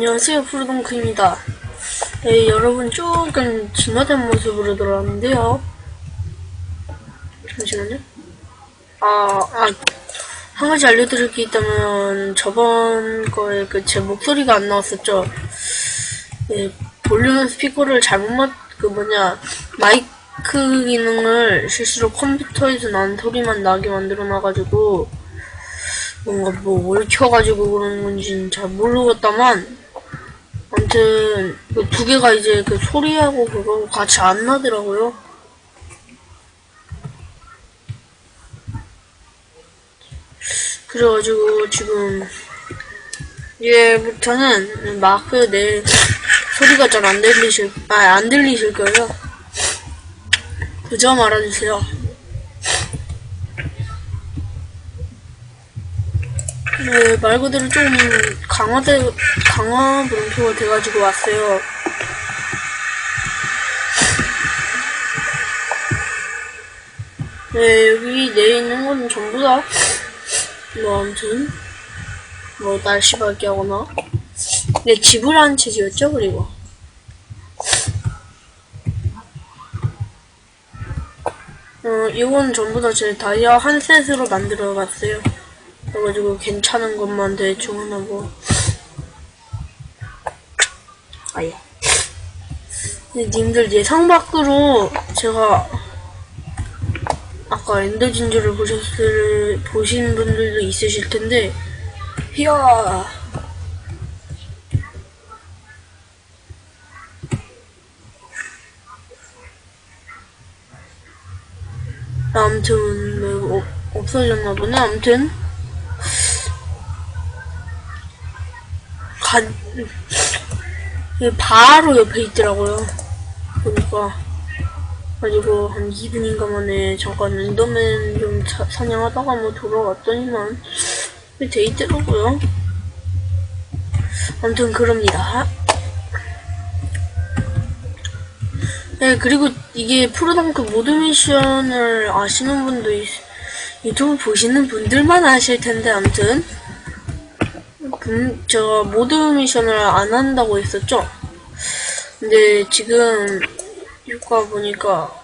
안녕하세요, 푸르동크입니다. 네, 여러분 조금 진화된 모습으로 돌아왔는데요. 잠시만요. 아, 아, 한 가지 알려드릴 게 있다면, 저번 거에 그 제 목소리가 안 나왔었죠. 네, 볼륨 스피커를 잘못 맞, 그 뭐냐, 마이크 기능을 실수로 컴퓨터에서 난 소리만 나게 만들어 놔가지고, 뭔가 뭐 얽혀가지고 그러는 건지는 잘 모르겠다만 아무튼 그두 개가 이제 그 소리하고 그거 같이 안 나더라고요. 그래가지고 지금 이제부터는 마크 내 소리가 잘 안 들리실 아 안 들리실 거예요. 그저 말아주세요. 네, 말 그대로 좀 강화돼, 강화 물음표가 돼가지고 왔어요. 네, 여기 내에 있는 건 전부 다, 뭐, 아무튼, 뭐, 날씨 밝게 하거나, 네, 지불한 체지였죠, 그리고. 어, 이건 전부 다 제 다이아 한 셋으로 만들어 봤어요. 그래가지고 괜찮은 것만 대충 뭐 아예. 근데 님들 예상 밖으로 제가 아까 엔더 진주를 보셨을 보신 분들도 있으실 텐데 이야. 아무튼 뭐, 어, 없어졌나 보네 아무튼 간, 이게 바로 옆에 있더라고요. 보니까. 가지고 한 2분인가 만에 잠깐 엔더맨 좀 사, 사냥하다가 뭐 돌아왔더니만 돼 있더라고요. 아무튼 그럽니다. 네, 그리고 이게 프로당크 모드 미션을 아시는 분도 있, 유튜브 보시는 분들만 아실 텐데, 아무튼. 분, 제가 모드 미션을 안 한다고 했었죠? 근데 지금 효과 보니까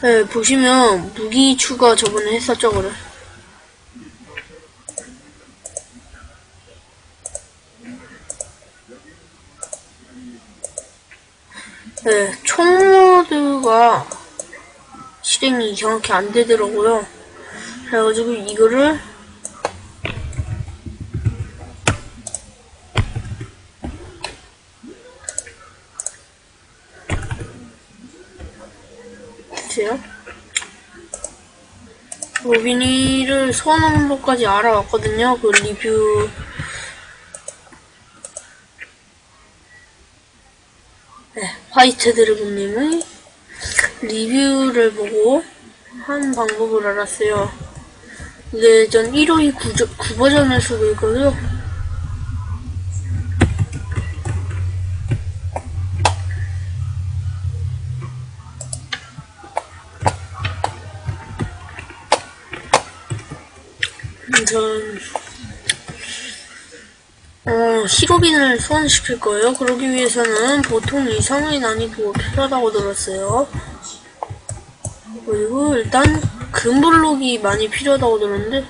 네, 보시면 무기 추가 저번에 했었죠, 그래. 네, 총 모드가 실행이 정확히 안 되더라고요. 그래가지고 이거를 보세요. 로비니를 소환하는 법까지 알아왔거든요. 그 리뷰 네, 화이트 드래곤님의 리뷰를 보고 한 방법을 알았어요. 이게 전 1호이 9, 버전을 쓰고 있거든요. 전 어, 히로빈을 소환시킬 거예요. 그러기 위해서는 보통 이상의 난이도가 필요하다고 들었어요. 그리고 일단 금블록이 많이 필요하다고 들었는데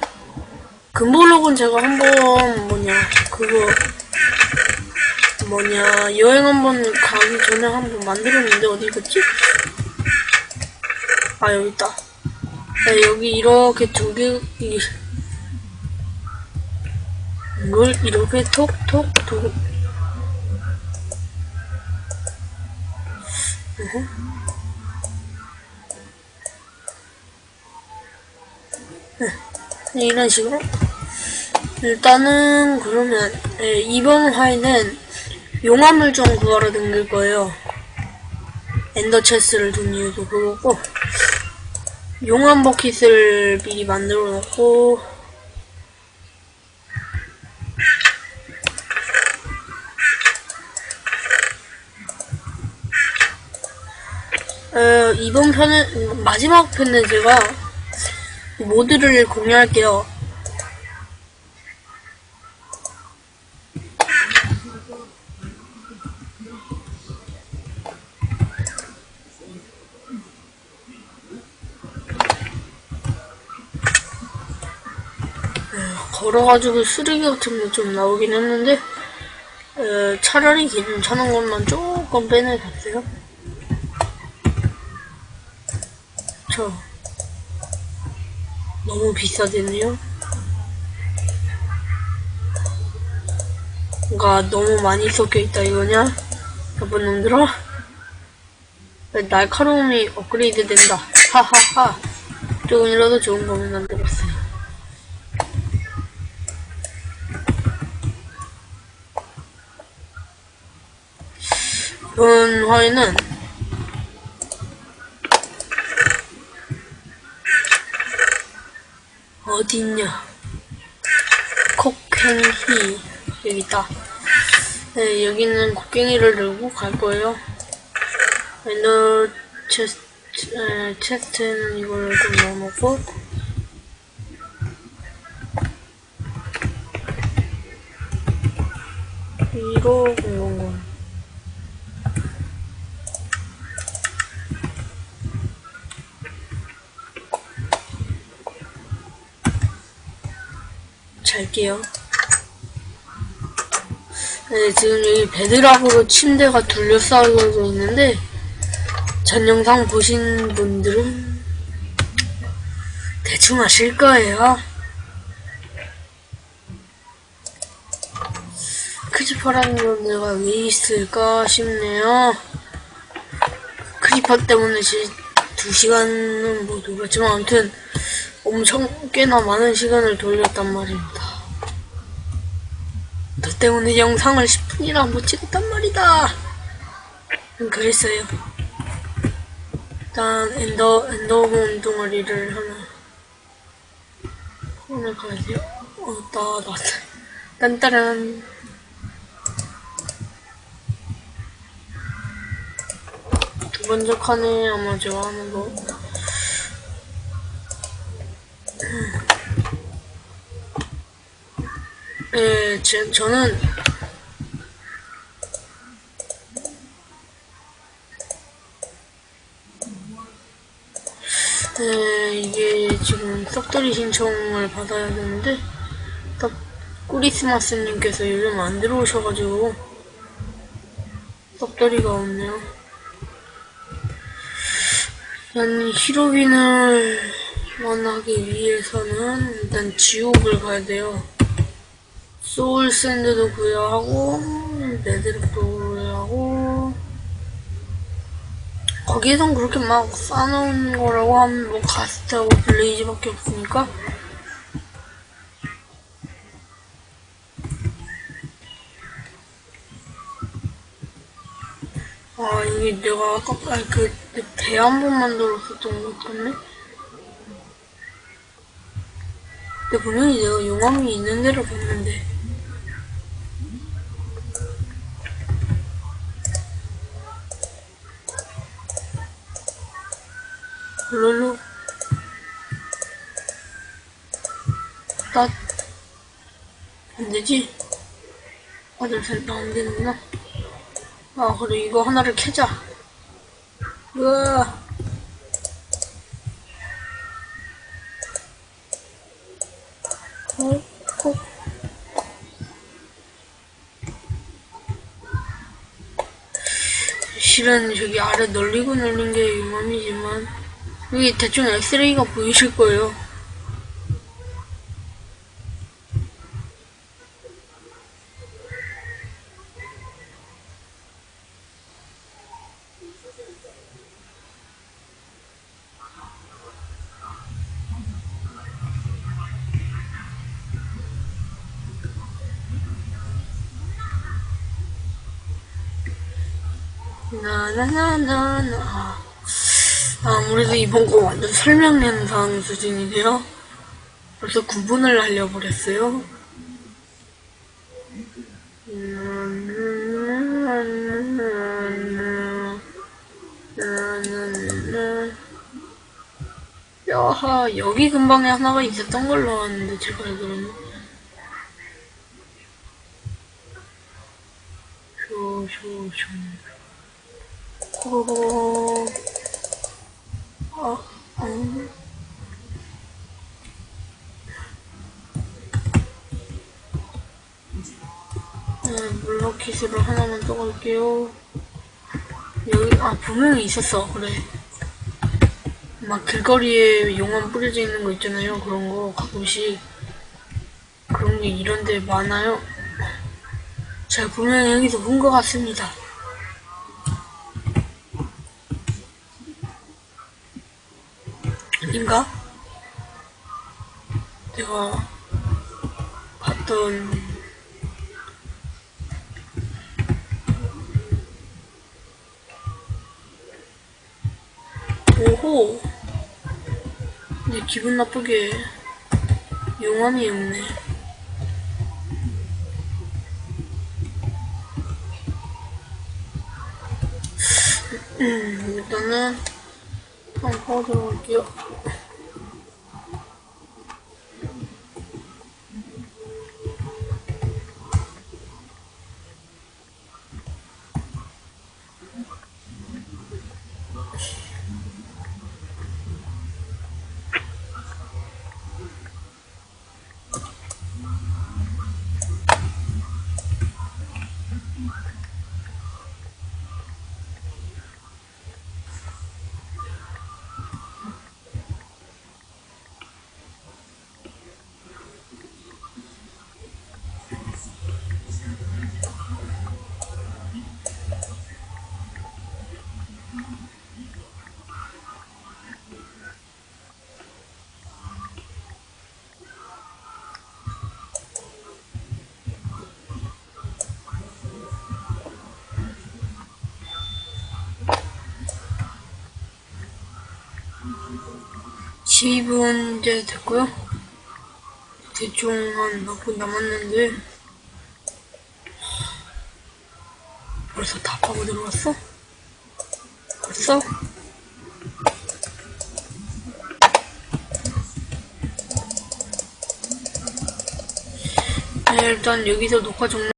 금블록은 제가 한번 뭐냐 그거 뭐냐 여행 한번 가기 전에 한번 만들었는데 어디 갔지? 아 여기 있다. 네, 여기 이렇게 두 개, 이, 이걸 이렇게 톡톡 톡으 이런 식으로? 일단은 그러면 네, 이번 화에는 용암을 좀 구하러 댕길 거예요. 엔더 체스를 둔 이유도 그거고 용암 버킷을 미리 만들어 놓고 어, 이번 편은 마지막 편은 제가 모드를 공유할게요. 어, 걸어가지고 쓰레기 같은 게 좀 나오긴 했는데 어, 차라리 괜찮은 것만 조금 빼내봤어요. 저 너무 비싸졌네요. 뭔가 너무 많이 섞여 있다 이거냐? 나쁜 놈들아. 날카로움이 업그레이드 된다. 하하하. 조금이라도 좋은 거면 만들었어요. 이번 화에는 어디 있냐? 곡괭이 여기 있다. 네, 여기는 곡괭이를 들고 갈 거예요. 엔더 체스트, 에, 체스트는 이걸 좀 넣어놓고 이로 공공공 잘게요. 네, 지금 여기 베드락으로 침대가 둘러싸여져 있는데, 전 영상 보신 분들은 대충 아실 거예요. 크리퍼라는 건 내가 왜 있을까 싶네요. 크리퍼 때문에 제두 시간은 못 오겠지만, 아무튼 엄청 꽤나 많은 시간을 돌렸단 말입니다. 너 때문에 영상을 10분이나 못 찍었단 말이다. 음, 그랬어요. 일단 엔더 엔더본 동아리를 하나 오늘 가야지. 어, 나 나왔다. 딴따란. 두 번째 칸에 아마 제가 하는 거. 네, 제, 저는 네, 이게 지금 썩돌이 신청을 받아야 되는데 딱 꾸리스마스님께서 요즘 안 들어오셔가지고 썩돌이가 없네요. 일단 히로빈을 만나기 위해서는 일단 지옥을 가야 돼요. 소울 샌드도 구해야 하고 네드록도 구해야 하고 거기에선 그렇게 막 쌓아놓은 거라고 하면 뭐 가스트하고 블레이즈밖에 없으니까? 아 이게 내가 아까 그배 한 번 만들었었던 것 같네 근데 분명히 내가 용암이 있는 데를 봤는데 롤로 나 안되지? 아들 셋다 안되는구나 아 그래 이거 하나를 캐자 으아 어? 어? 실은 저기 아래 널리고 널린 게 유감이지만 여기 대충 엑스레이가 보이실 거예요. 나나나나나 아무래도 이번 거 완전 설명 영상 수준이네요. 벌써 구분을 하려버렸어요. 하하, 여기 근방에 하나가 있었던 걸로 아는데, 제가 알기로는. 쇼, 쇼, 쇼. 호호호. 아, 음. 네, 물로킷으로 하나만 떠갈게요. 여기, 아, 분명히 있었어, 그래. 막 길거리에 용암 뿌려져 있는 거 있잖아요. 그런 거 가끔씩. 그런 게 이런 데 많아요. 제가 분명히 여기서 본 것 같습니다. 아닌가? 내가 봤던 오호 내 기분 나쁘게 용암이 없네 음, 일단은 Thành. 12분 이제 됐고요. 대충 한 몇 분 남았는데 벌써 다 파고 들어갔어? 벌써? 네, 일단 여기서 녹화 종료